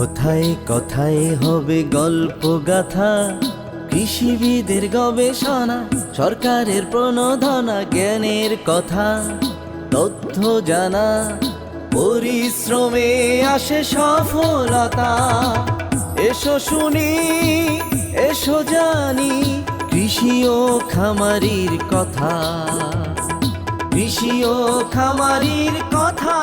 কথায় কথায় হবে গল্প গাথা? কৃষিবিদের গবেষণা, সরকারের প্রণোদনা, জ্ঞানের কথা, তথ্য জানা, পরিশ্রমে আসে সফলতা। এসো শুনি, এসো জানি, কৃষি ও খামারির কথা। কৃষি ও খামারির কথা।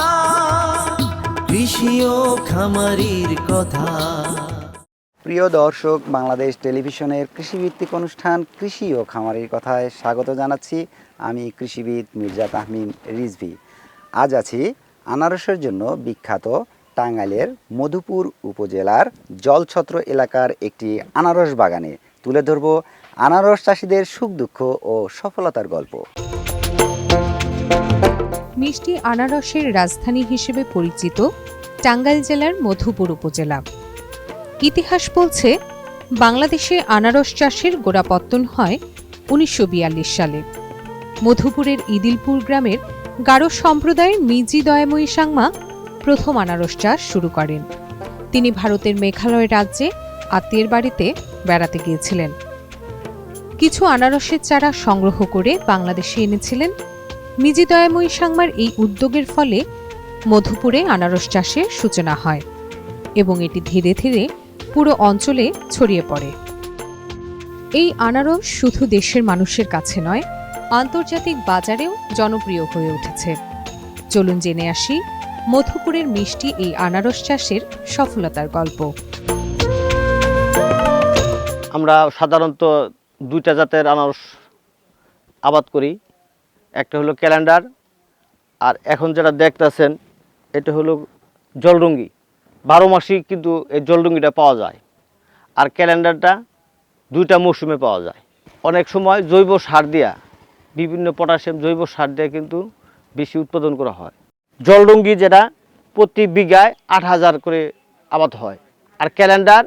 কৃষি ও খামারির কথা। প্রিয় দর্শক, বাংলাদেশ টেলিভিশনের কৃষিভিত্তিক অনুষ্ঠান কৃষি ও খামারির কথায় স্বাগত জানাচ্ছি আমি কৃষিবিদ মির্জা তাহমিন রিজভি। আজ আছি আনারসের জন্য বিখ্যাত টাঙ্গাইলের মধুপুর উপজেলার জলছত্র এলাকার একটি আনারস বাগানে তুলে ধরব আনারস চাষিদের সুখ দুঃখ ও সফলতার গল্প। মিষ্টি আনারসের রাজধানী হিসেবে পরিচিত টাঙ্গাইল জেলার মধুপুর উপজেলা। ইতিহাস বলছে, বাংলাদেশে আনারস চাষের গোড়াপত্তন হয় উনিশশো বিয়াল্লিশ সালে। মধুপুরের ইদিলপুর গ্রামের গারো সম্প্রদায়ের মিজি দয়াময়ী সাংমা প্রথম আনারস চাষ শুরু করেন। তিনি ভারতের মেঘালয় রাজ্যে আত্মীয়ের বাড়িতে বেড়াতে গিয়েছিলেন। কিছু আনারসের চারা সংগ্রহ করে বাংলাদেশে এনেছিলেন মিজি দয়াময়ী সাংমার এই উদ্যোগের ফলে মধুপুরে আনারস চাষের সূচনা হয় এবং এটি ধীরে ধীরে পুরো অঞ্চলে ছড়িয়ে পড়ে। এই আনারস শুধু দেশের মানুষের কাছে নয়, আন্তর্জাতিক বাজারেও জনপ্রিয় হয়ে উঠেছে। চলুন জেনে আসি মধুপুরের মিষ্টি এই আনারস চাষের সফলতার গল্প। আমরা সাধারণত দুইটা জাতের আনারস আবাদ করি। একটা হলো ক্যালেন্ডার, আর এখন যেটা দেখতেছেন, এটা হলো জলডুঙ্গি বারো মাসই কিন্তু এই জলডুঙ্গিটা পাওয়া যায়, আর ক্যালেন্ডারটা দুইটা মৌসুমে পাওয়া যায়। অনেক সময় জৈব সার দিয়া, বিভিন্ন পটাশিয়াম জৈব সার দিয়ে কিন্তু বেশি উৎপাদন করা হয়। জলডুঙ্গি যেটা প্রতি বিঘায় আট হাজার করে আবাদ হয়, আর ক্যালেন্ডার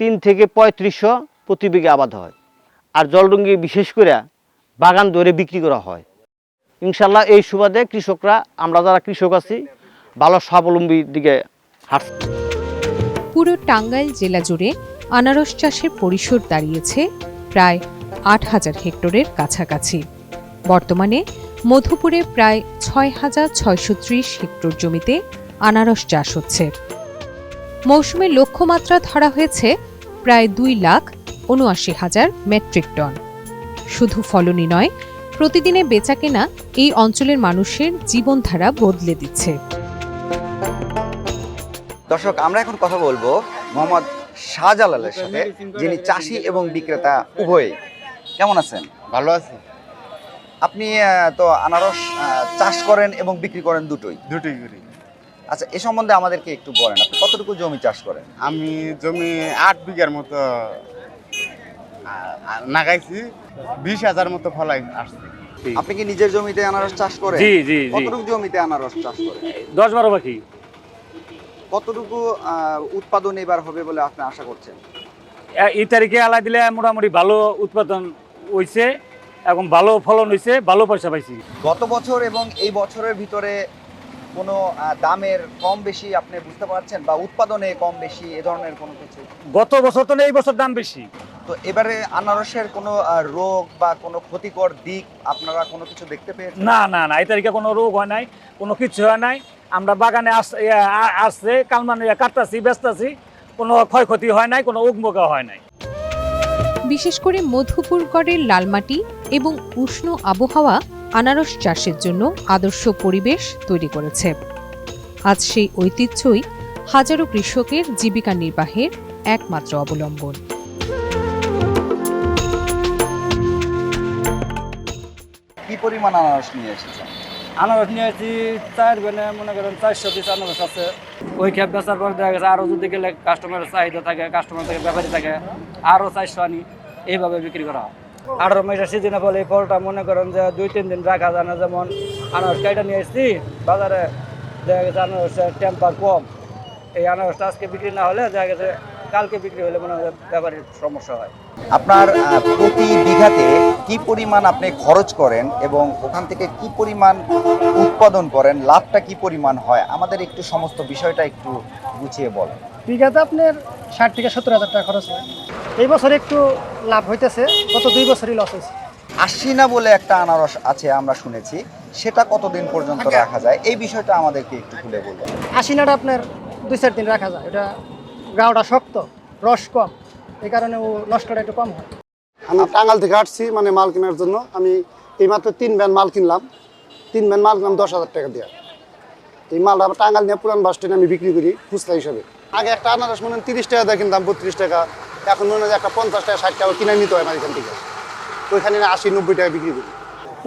তিন থেকে পঁয়ত্রিশশো প্রতি বিঘে আবাদ হয়। আর জলডুঙ্গি বিশেষ করে বাগান ধরে বিক্রি করা হয়। ইনশাল্লাহ এই সুবাদে কৃষকরা, আমরা যারা কৃষক আছি, ভালো স্বাবলম্বীর দিকে হাঁটছে। পুরো টাঙ্গাইল জেলা জুড়ে আনারস চাষের পরিসর দাঁড়িয়েছে প্রায় আট হাজার হেক্টরের কাছাকাছি। বর্তমানে মধুপুরে প্রায় ছয় হাজার ছয়শো ত্রিশ হেক্টর জমিতে আনারস চাষ হচ্ছে। মৌসুমে লক্ষ্যমাত্রা ধরা হয়েছে প্রায় দুই লাখ উনআশি হাজার মেট্রিক টন। শুধু ফলনই নয় প্রতিদিনে বেচাকেনা এই অঞ্চলের মানুষের জীবনধারা বদলে দিচ্ছে। দর্শক আমরা এখন কথা বলব মোহাম্মদ শাহজালালের সাথে যিনি চাষি এবং বিক্রেতা উভয়ই। কেমন আছেন? ভালো আছি। আপনি তো আনারস চাষ করেন এবং বিক্রি করেন দুটোই? দুটোই করি। আচ্ছা এ সম্বন্ধে আমাদেরকে একটু বলেন আপনি কতটুকু জমি চাষ করেন? আমি জমি আট বিঘার মতো বিশ হাজার মতো ফলাই আসছে। আপনি কি নিজের জমিতে আনারস চাষ করেন? জি জি জি। কতটুকু জমিতে আনারস চাষ করেন? দশ বারো পাখি কতটুকু উৎপাদন এবার হবে বলে আপনি আশা করছেন? এই তারিখে আলাই দিলে মোটামুটি ভালো উৎপাদন হয়েছে এবং ভালো ফলন হয়েছে ভালো পয়সা পাইছি। গত বছর এবং এই বছরের ভিতরে কোনো আহ, দামের কম বেশি আপনি বুঝতে পারছেন বা উৎপাদনে কম বেশি এ ধরনের কোনো কিছু? গত বছর তো না এই বছর দাম বেশি। তো এবারে আনারসের কোনো আহ, রোগ বা কোনো ক্ষতিকর দিক আপনারা কোনো কিছু দেখতে পেয়েছেন? না না না এই তারিখে কোনো রোগ হয় নাই কোনো কিছু হয় নাই। আমরা বাগানে ইয়া, আসছে কালমান কাটতাছি ব্যস্তাছি কোনো ক্ষয়ক্ষতি হয় নাই কোনো উগমোকা হয় নাই। বিশেষ করে মধুপুরগড়ের লালমাটি এবং উষ্ণ আবহাওয়া আনারস চাষের জন্য আদর্শ পরিবেশ তৈরি করেছে। আজ সেই ঐতিহ্যই হাজারো কৃষকের জীবিকা নির্বাহের একমাত্র অবলম্বন। পরিমাণ আনারস নিয়ে এসেছেন? আনারস নিয়ে আসছি চার বেনে মনে করেন চারশো পিস আনারস আছে। ওই খেপ বেচার পর দেখা গেছে আরও যদি গেলে কাস্টমারের চাহিদা থাকে কাস্টমার থেকে ব্যাপারী থাকে আরও চারশো আনি, এইভাবে বিক্রি করা হয়। আঠারো মাসের সিজনে বলে এই ফলটা মনে করেন যে দুই, তিন দিন রাখা যায় না, যেমন আনারস কাইটা নিয়ে এসছি, বাজারে দেখা গেছে আনারসের টেম্পার কম। এই আনারসটা আজকে বিক্রি না হলে দেখা গেছে কালকে বিক্রি হলে মনে হয় ব্যাপারীর সমস্যা হয়। আপনার প্রতি বিঘাতে কি পরিমাণ আপনি খরচ করেন এবং ওখান থেকে কি পরিমাণ উৎপাদন করেন লাভটা কি পরিমাণ হয়? আমাদের একটু সমস্ত বিষয়টা একটু গুছিয়ে বলেন। বিঘাতে আপনার ষাট থেকে সত্তর হাজার টাকা খরচ হয়। এই বছর একটু লাভ হইতেছে গত দুই বছরই লস হয়েছে আশিনা বলে একটা আনারস আছে আমরা শুনেছি সেটা কতদিন পর্যন্ত রাখা যায়? এই বিষয়টা আমাদেরকে একটু খুলে বলুন। আশিনাটা আপনার দুই চার দিন রাখা যায় এটা গাওটা শক্ত, রস কম, এই কারণে ও নষ্টটা একটু কম হয়। আমি টাঙ্গাল থেকে আসছি মানে মাল কেনার জন্য। আমি এই মাত্র তিন ব্যান মাল কিনলাম। তিন ভ্যান মাল কিনলাম দশ হাজার টাকা দিয়ে। এই মালটা টাঙ্গাল নিয়ে পুরান বাস স্ট্যান্ডে আমি বিক্রি করি, খুচরা হিসাবে। আগে একটা আনারস মনে তিরিশ টাকা দিয়ে কিনতাম, বত্রিশ টাকা। এখন মনে হয় একটা পঞ্চাশ টাকা, ষাট টাকা কিনে নিতে হয় না এখান থেকে। ওইখানে আশি, নব্বই টাকা বিক্রি করি।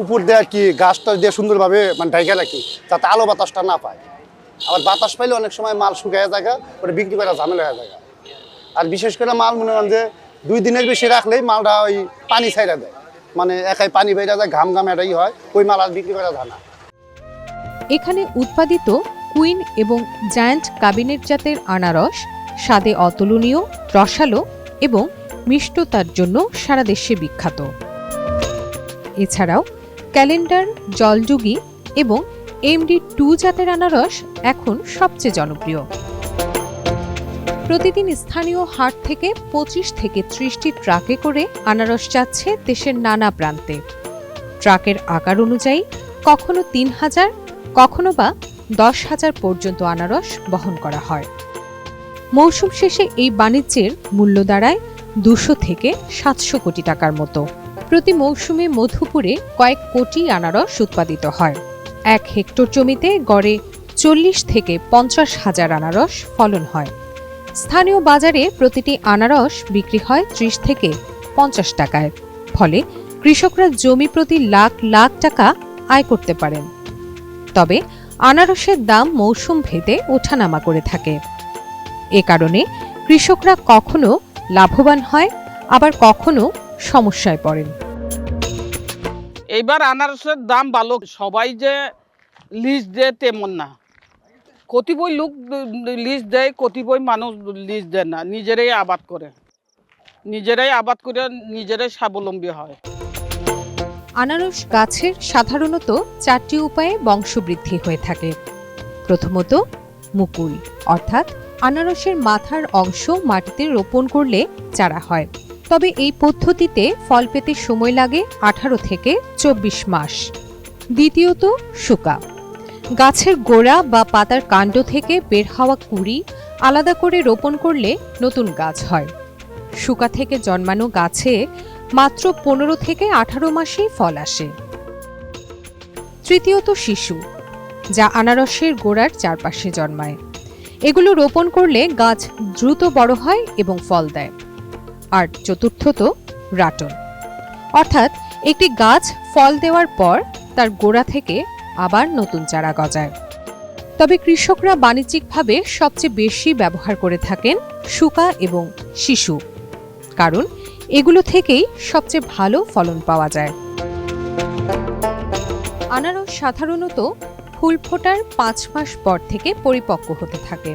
উপর আর কি, গাছটা দিয়ে সুন্দরভাবে মানে ঢাইকা রাখি, যাতে আলো বাতাসটা না পায়। আবার বাতাস পাইলে অনেক সময় মাল শুকায় জায়গা ওটা বিক্রি করা ঝামেলা হয়ে যায় আর বিশেষ করে মাল মনে করেন যে দুই দিনের বেশি রাখলেই মালটা ওই পানি ছাইড়া দেয়। মানে একাই পানি বেড়ে যায়, ঘাম ঘাম এটাই হয়, ওই মাল আর বিক্রি করা যায় না। এখানে উৎপাদিত কুইন এবং জায়ান্ট কাবিনেট জাতের আনারস, স্বাদে অতুলনীয়, রসালো এবং মিষ্টতার জন্য সারা দেশে বিখ্যাত। এছাড়াও ক্যালেন্ডার, জলযুগী এবং এমডি টু জাতের আনারস এখন সবচেয়ে জনপ্রিয়। প্রতিদিন স্থানীয় হাট থেকে পঁচিশ থেকে ত্রিশটি ট্রাকে করে আনারস যাচ্ছে দেশের নানা প্রান্তে। ট্রাকের আকার অনুযায়ী কখনো তিন হাজার, কখনো বা দশ হাজার পর্যন্ত আনারস বহন করা হয়। মৌসুম শেষে এই বাণিজ্যের মূল্য দাঁড়ায় দুশো থেকে সাতশো কোটি টাকার মতো। প্রতি মৌসুমে মধুপুরে কয়েক কোটি আনারস উৎপাদিত হয়। এক হেক্টর জমিতে গড়ে চল্লিশ থেকে পঞ্চাশ হাজার আনারস ফলন হয়। স্থানীয় বাজারে প্রতিটি আনারস বিক্রি হয় ত্রিশ থেকে পঞ্চাশ টাকায়। ফলে কৃষকরা জমি প্রতি লাখ লাখ টাকা আয় করতে পারেন। তবে আনারসের দাম মৌসুম ভেদে ওঠানামা করে থাকে। এ কারণে কৃষকরা কখনো লাভবান হয়, আবার কখনো সমস্যায় পড়েন। এইবার আনারসের দাম ভালো। সবাই যে লিস্ট দেয় তেমন না। কতিপয় লোক লিস্ট দেয়, কতিপয় মানুষ লিস্ট দেয় না। নিজেরাই আবাদ করে। নিজেরাই আবাদ করে, নিজেরাই স্বাবলম্বী হয়। আনারস গাছের সাধারণত চারটি উপায়ে বংশবৃদ্ধি হয়ে থাকে। প্রথমত, মুকুল, অর্থাৎ আনারসের মাথার অংশ মাটিতে রোপণ করলে চারা হয়। তবে এই পদ্ধতিতে ফল পেতে সময় লাগে আঠারো থেকে চব্বিশ মাস। দ্বিতীয়ত, শুকা। গাছের গোড়া বা পাতার কাণ্ড থেকে বের হওয়া কুড়ি আলাদা করে রোপণ করলে নতুন গাছ হয়। শুকা থেকে জন্মানো গাছে মাত্র পনেরো থেকে আঠারো মাসেই ফল আসে। তৃতীয়ত, শিশু, যা আনারসের গোড়ার চারপাশে জন্মায়। এগুলো রোপণ করলে গাছ দ্রুত বড় হয় এবং ফল দেয়। আর চতুর্থত রাটন। অর্থাৎ একটি গাছ ফল দেওয়ার পর তার গোড়া থেকে আবার নতুন চারা গজায়। তবে কৃষকরা বাণিজ্যিকভাবে সবচেয়ে বেশি ব্যবহার করে থাকেন শুকা এবং শিশু, কারণ এগুলো থেকেই সবচেয়ে ভালো ফলন পাওয়া যায়। আনারস সাধারণত ফুল ফোটার পাঁচ মাস পর থেকে পরিপক্ক হতে থাকে।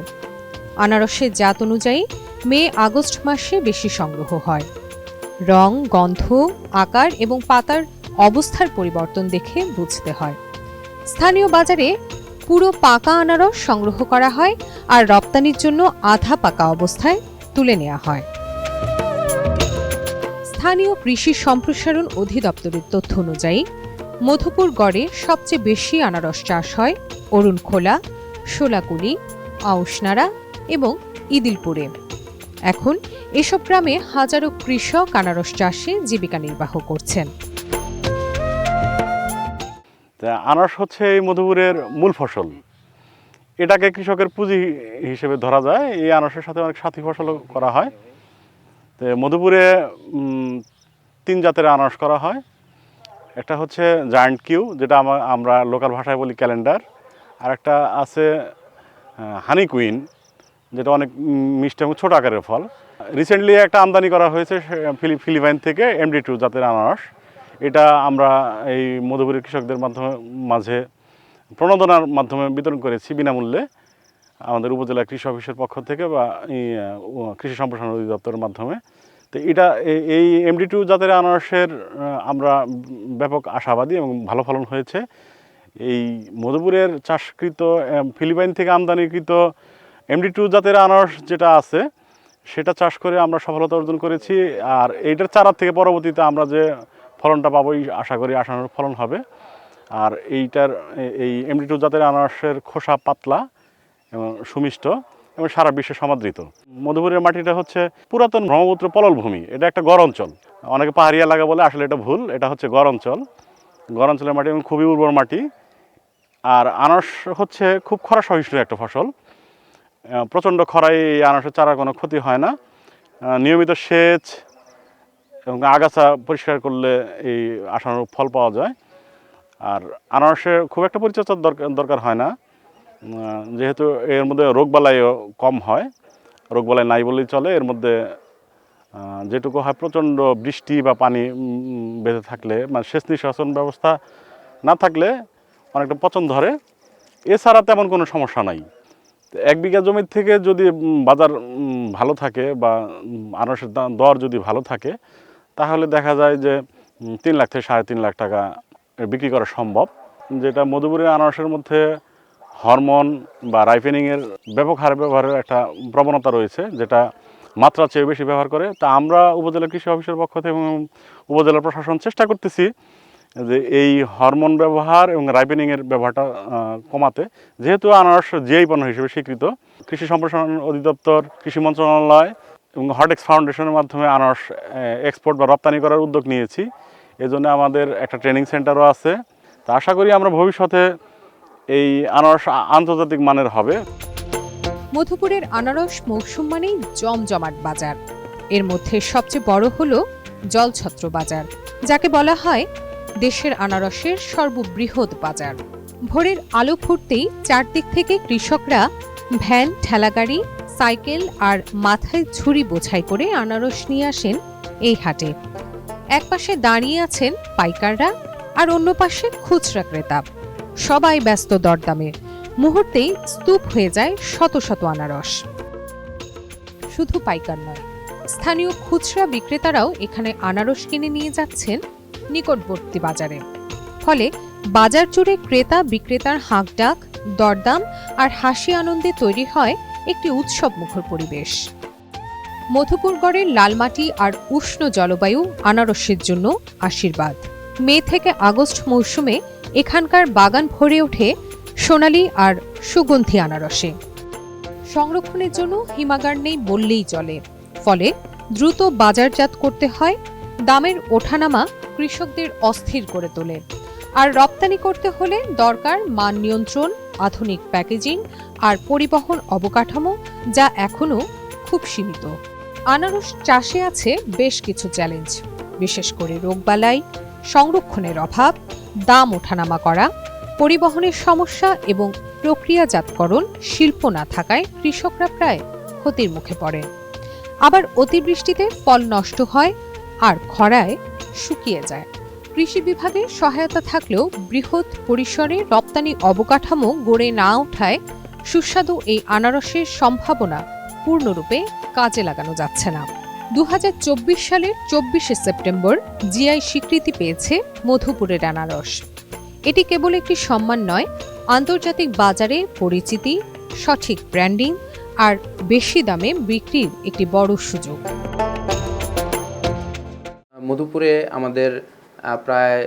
আনারসের জাত অনুযায়ী মে, আগস্ট মাসে বেশি সংগ্রহ হয়। রং, গন্ধ, আকার এবং পাতার অবস্থার পরিবর্তন দেখে বুঝতে হয়। স্থানীয় বাজারে পুরো পাকা আনারস সংগ্রহ করা হয় আর রপ্তানির জন্য আধা পাকা অবস্থায় তুলে নেওয়া হয়। স্থানীয় কৃষি সম্প্রসারণ অধিদপ্তরের তথ্য অনুযায়ী, মধুপুর গড়ে সবচেয়ে বেশি আনারস চাষ হয় অরুণখোলা, শোলাকুলি আউশনাড়া এবং ইদিলপুরে। এখন এসব গ্রামে হাজারো কৃষক, আনারস চাষে জীবিকা নির্বাহ করছেন। আনারস হচ্ছে এই মধুপুরের মূল ফসল। এটাকে কৃষকের পুঁজি হিসেবে ধরা যায়। এই আনারসের সাথে অনেক সাথী ফসলও করা হয়। তো মধুপুরে তিন জাতের আনারস করা হয়। একটা হচ্ছে জায়ান্ট কিউ যেটা আমরা লোকাল ভাষায় বলি ক্যালেন্ডার। আর একটা আছে হানি কুইন যেটা অনেক মিষ্টি এবং ছোট আকারের ফল। রিসেন্টলি একটা আমদানি করা হয়েছে ফিলিপাইন থেকে এমডি টু জাতের আনারস। এটা আমরা এই মধুপুরের কৃষকদের মাধ্যমে, মাঝে প্রণোদনার মাধ্যমে বিতরণ করেছি বিনামূল্যে। আমাদের উপজেলা কৃষি অফিসের পক্ষ থেকে বা কৃষি সম্প্রসারণ অধিদপ্তরের মাধ্যমে। তো এটা এই এমডি টু জাতের আনারসের আমরা ব্যাপক আশাবাদী এবং ভালো ফলন হয়েছে। এই মধুপুরের চাষকৃত ফিলিপাইন থেকে আমদানিকৃত এমডি টু জাতের আনারস যেটা আছে, সেটা চাষ করে আমরা সফলতা অর্জন করেছি। আর এইটার চারার থেকে পরবর্তীতে আমরা যে ফলনটা পাবো আশা করি আশানুরূপ ফলন হবে। আর এইটার, এই এমডি টু জাতের আনারসের খোসা পাতলা এবং সুমিষ্ট এবং সারা বিশ্বে সমাদৃত। মধুপুরের মাটিটা হচ্ছে পুরাতন ব্রহ্মপুত্র পলল ভূমি এটা একটা গড় অঞ্চল। অনেকে পাহাড়ি এলাকা বলে আসলে এটা ভুল, এটা হচ্ছে গড় অঞ্চল। গড় অঞ্চলের মাটি এবং খুবই উর্বর মাটি। আর আনারস হচ্ছে খুব খরা সহিষ্ণু একটা ফসল। প্রচণ্ড খরায় এই আনারসের চারার কোনো ক্ষতি হয় না। নিয়মিত সেচ এবং আগাছা পরিষ্কার করলে এই আসানোর ফল পাওয়া যায়। আর আনারসের খুব একটা পরিচর্যার দরকার দরকার হয় না। যেহেতু এর মধ্যে রোগবালাইও কম হয়, রোগবালাই নাই বলেই চলে। এর মধ্যে যেটুকু হয় প্রচণ্ড বৃষ্টি বা পানি বেঁধে থাকলে মানে সেচ নিঃশাসন ব্যবস্থা না থাকলে অনেকটা পচন ধরে। এছাড়া তেমন কোনো সমস্যা নাই। এক বিঘা জমির থেকে যদি বাজার ভালো থাকে বা আনারসের দাম, দর যদি ভালো থাকে, তাহলে দেখা যায় যে তিন লাখ থেকে সাড়ে তিন লাখ টাকা বিক্রি করা সম্ভব। যেটা মধুপুরের আনারসের মধ্যে হরমোন বা রাইফেনিংয়ের ব্যাপক হারে ব্যবহারের একটা প্রবণতা রয়েছে, যেটা মাত্রা চেয়ে বেশি ব্যবহার করে। তা আমরা উপজেলা কৃষি অফিসের পক্ষ থেকে এবং উপজেলা প্রশাসন চেষ্টা করতেছি যে এই হরমোন ব্যবহার এবং রাইপেনিংয়ের ব্যবহারটা কমাতে, যেহেতু আনারস জিআই পণ্য হিসেবে স্বীকৃত, কৃষি সম্প্রসারণ অধিদপ্তর, কৃষি মন্ত্রণালয় এবং হটেক্স ফাউন্ডেশনের মাধ্যমে আনারস এক্সপোর্ট বা রপ্তানি করার উদ্যোগ নিয়েছি। এজন্য আমাদের একটা ট্রেনিং সেন্টারও আছে। তা আশা করি আমরা ভবিষ্যতে এই আনারস আন্তর্জাতিক মানের হবে। মধুপুরের আনারস মৌসুম মানেই জমজমাট বাজার। এর মধ্যে সবচেয়ে বড় হল জলছত্র বাজার, যাকে বলা হয় দেশের আনারসের সর্ববৃহৎ বাজার। ভোরের আলো ফুটতেই চারদিক থেকে কৃষকরা ভ্যান, ঠেলাগাড়ি, সাইকেল আর মাথায় ঝুড়ি বোঝাই করে আনারস নিয়ে আসেন এই হাটে। একপাশে দাঁড়িয়ে আছেন পাইকাররা আর অন্য পাশে খুচরা ক্রেতা। সবাই ব্যস্ত দরদামে। মুহূর্তেই স্তূপ হয়ে যায় শত শত আনারস। শুধু পাইকার নয়, স্থানীয় খুচরা বিক্রেতারাও এখানে আনারস কিনে নিয়ে যাচ্ছেন নিকটবর্তী বাজারে। ফলে বাজার জুড়ে ক্রেতা, বিক্রেতার হাঁকডাক, দরদাম আর হাসি আনন্দে তৈরি হয় একটি উৎসব মুখর পরিবেশ। মধুপুরগড়ের লালমাটি আর উষ্ণ জলবায়ু আনারসের জন্য আশীর্বাদ। মে থেকে আগস্ট মৌসুমে এখানকার বাগান ভরে ওঠে সোনালী আর সুগন্ধি আনারসে। সংরক্ষণের জন্য হিমাগার নেই বললেই চলে। ফলে দ্রুত বাজারজাত করতে হয়, দামের ওঠানামা কৃষকদের অস্থির করে তোলে। আর রপ্তানি করতে হলে দরকার মান নিয়ন্ত্রণ, আধুনিক প্যাকেজিং আর পরিবহন অবকাঠামো যা এখনও খুব সীমিত। আনারস চাষে আছে বেশ কিছু চ্যালেঞ্জ বিশেষ করে রোগবালাই সংরক্ষণের অভাব, দাম ওঠানামা করা, পরিবহনের সমস্যা এবং প্রক্রিয়াজাতকরণ শিল্প না থাকায় কৃষকরা প্রায় ক্ষতির মুখে পড়ে। আবার অতিবৃষ্টিতে ফল নষ্ট হয় আর খরায় শুকিয়ে যায়। কৃষি বিভাগের সহায়তা থাকলেও বৃহৎ পরিসরে রপ্তানি অবকাঠামো গড়ে না ওঠায় সুস্বাদু এই আনারসের সম্ভাবনা পূর্ণরূপে কাজে লাগানো যাচ্ছে না। দু হাজার চব্বিশ সালের চব্বিশে সেপ্টেম্বর জিআই স্বীকৃতি পেয়েছে মধুপুরের আনারস। এটি কেবল একটি সম্মান নয়, আন্তর্জাতিক বাজারে পরিচিতি, সঠিক ব্র্যান্ডিং আর বেশি দামে বিক্রির একটি বড় সুযোগ। মধুপুরে আমাদের প্রায়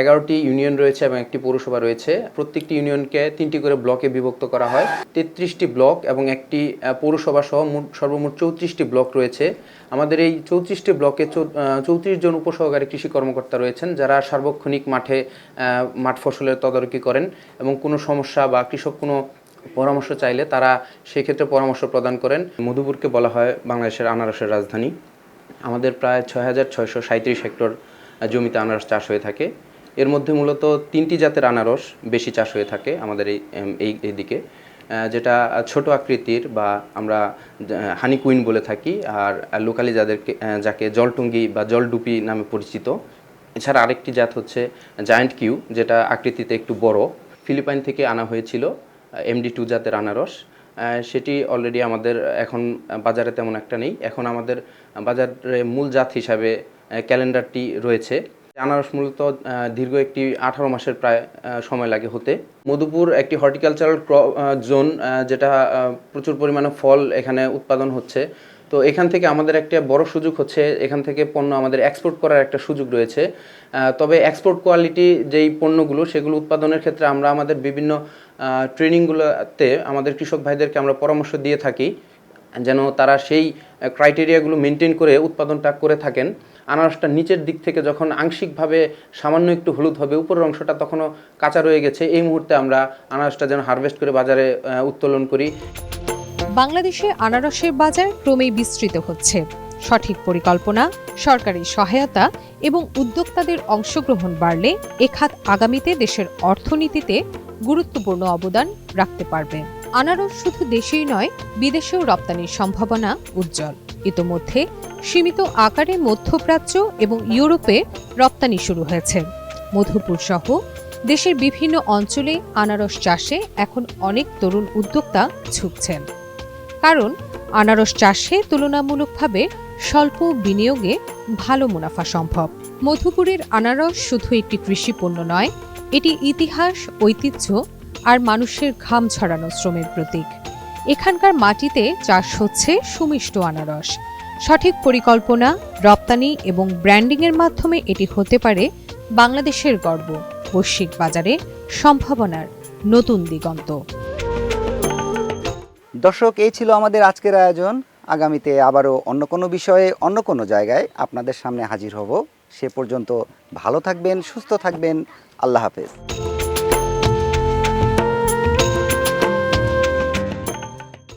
এগারোটি ইউনিয়ন রয়েছে এবং একটি পৌরসভা রয়েছে। প্রত্যেকটি ইউনিয়নকে তিনটি করে ব্লকে বিভক্ত করা হয়। তেত্রিশটি ব্লক এবং একটি পৌরসভা সহ মোট, সর্বমোট চৌত্রিশটি ব্লক রয়েছে। আমাদের এই চৌত্রিশটি ব্লকে চৌত্রিশ জন উপসহকারী কৃষি কর্মকর্তা রয়েছেন যারা সার্বক্ষণিক মাঠে মাঠ ফসলের তদারকি করেন এবং কোনো সমস্যা বা কৃষক কোনো পরামর্শ চাইলে তারা সেক্ষেত্রে পরামর্শ প্রদান করেন। মধুপুরকে বলা হয় বাংলাদেশের আনারসের রাজধানী। আমাদের প্রায় ছয় হাজার ছয়শো সাঁত্রিশ হেক্টর জমিতে আনারস চাষ হয়ে থাকে। এর মধ্যে মূলত তিনটি জাতের আনারস বেশি চাষ হয়ে থাকে আমাদের এই এই এই দিকে যেটা ছোট আকৃতির বা আমরা হানি কুইন বলে থাকি আর লোকালি যাদেরকে যাকে জলটুঙ্গি বা জলডুপি নামে পরিচিত। এছাড়া আরেকটি জাত হচ্ছে জায়ান্ট কিউ, যেটা আকৃতিতে একটু বড়। ফিলিপাইন থেকে আনা হয়েছিল এমডি টু জাতের আনারস। সেটি অলরেডি আমাদের এখন বাজারে তেমন একটা নেই। এখন আমাদের বাজারে মূল জাত হিসাবে ক্যালেন্ডারটি রয়েছে। আনারস মূলত দীর্ঘ একটি আঠারো মাসের প্রায় সময় লাগে হতে। মধুপুর একটি হর্টিকালচারাল জোন যেটা প্রচুর পরিমাণে ফল এখানে উৎপাদন হচ্ছে। তো এখান থেকে আমাদের একটা বড় সুযোগ হচ্ছে, এখান থেকে পণ্য আমাদের এক্সপোর্ট করার একটা সুযোগ রয়েছে। তবে এক্সপোর্ট কোয়ালিটি যেই পণ্যগুলো, সেগুলো উৎপাদনের ক্ষেত্রে আমরা আমাদের বিভিন্ন ট্রেনিংগুলোতে আমাদের কৃষক ভাইদেরকে আমরা পরামর্শ দিয়ে থাকি, যেন তারা সেই ক্রাইটেরিয়াগুলো মেনটেন করে উৎপাদনটা করে থাকেন। আনারসটা নিচের দিক থেকে যখন আংশিকভাবে সামান্য একটু হলুদ হবে, উপরের অংশটা তখনও কাঁচা রয়ে গেছে। এই মুহূর্তে আমরা আনারসটা যেন হারভেস্ট করে বাজারে উত্তোলন করি। বাংলাদেশে আনারসের বাজার ক্রমেই বিস্তৃত হচ্ছে। সঠিক পরিকল্পনা, সরকারি সহায়তা এবং উদ্যোক্তাদের অংশগ্রহণ বাড়লে এ খাত আগামীতে দেশের অর্থনীতিতে গুরুত্বপূর্ণ অবদান রাখতে পারবে। আনারস শুধু দেশেই নয়, বিদেশেও রপ্তানির সম্ভাবনা উজ্জ্বল। ইতোমধ্যে সীমিত আকারে মধ্যপ্রাচ্য এবং ইউরোপে রপ্তানি শুরু হয়েছে। মধুপুর সহ দেশের বিভিন্ন অঞ্চলে আনারস চাষে এখন অনেক তরুণ উদ্যোক্তা ঝুঁকছেন। কারণ আনারস চাষে তুলনামূলকভাবে স্বল্প বিনিয়োগে ভালো মুনাফা সম্ভব। মধুপুরের আনারস শুধু একটি কৃষি পণ্য নয়, এটি ইতিহাস, ঐতিহ্য আর মানুষের ঘাম ছড়ানো শ্রমের প্রতীক। এখানকার মাটিতে চাষ হচ্ছে সুমিষ্ট আনারস। সঠিক পরিকল্পনা, রপ্তানি এবং ব্র্যান্ডিংয়ের মাধ্যমে এটি হতে পারে বাংলাদেশের গর্ব, বৈশ্বিক বাজারে সম্ভাবনার নতুন দিগন্ত। দর্শক, এই ছিল আমাদের আজকের আয়োজন। আগামীতে আবারও অন্য কোনো বিষয়ে, অন্য কোনো জায়গায় আপনাদের সামনে হাজির হব। সে পর্যন্ত ভালো থাকবেন, সুস্থ থাকবেন। আল্লাহ হাফেজ।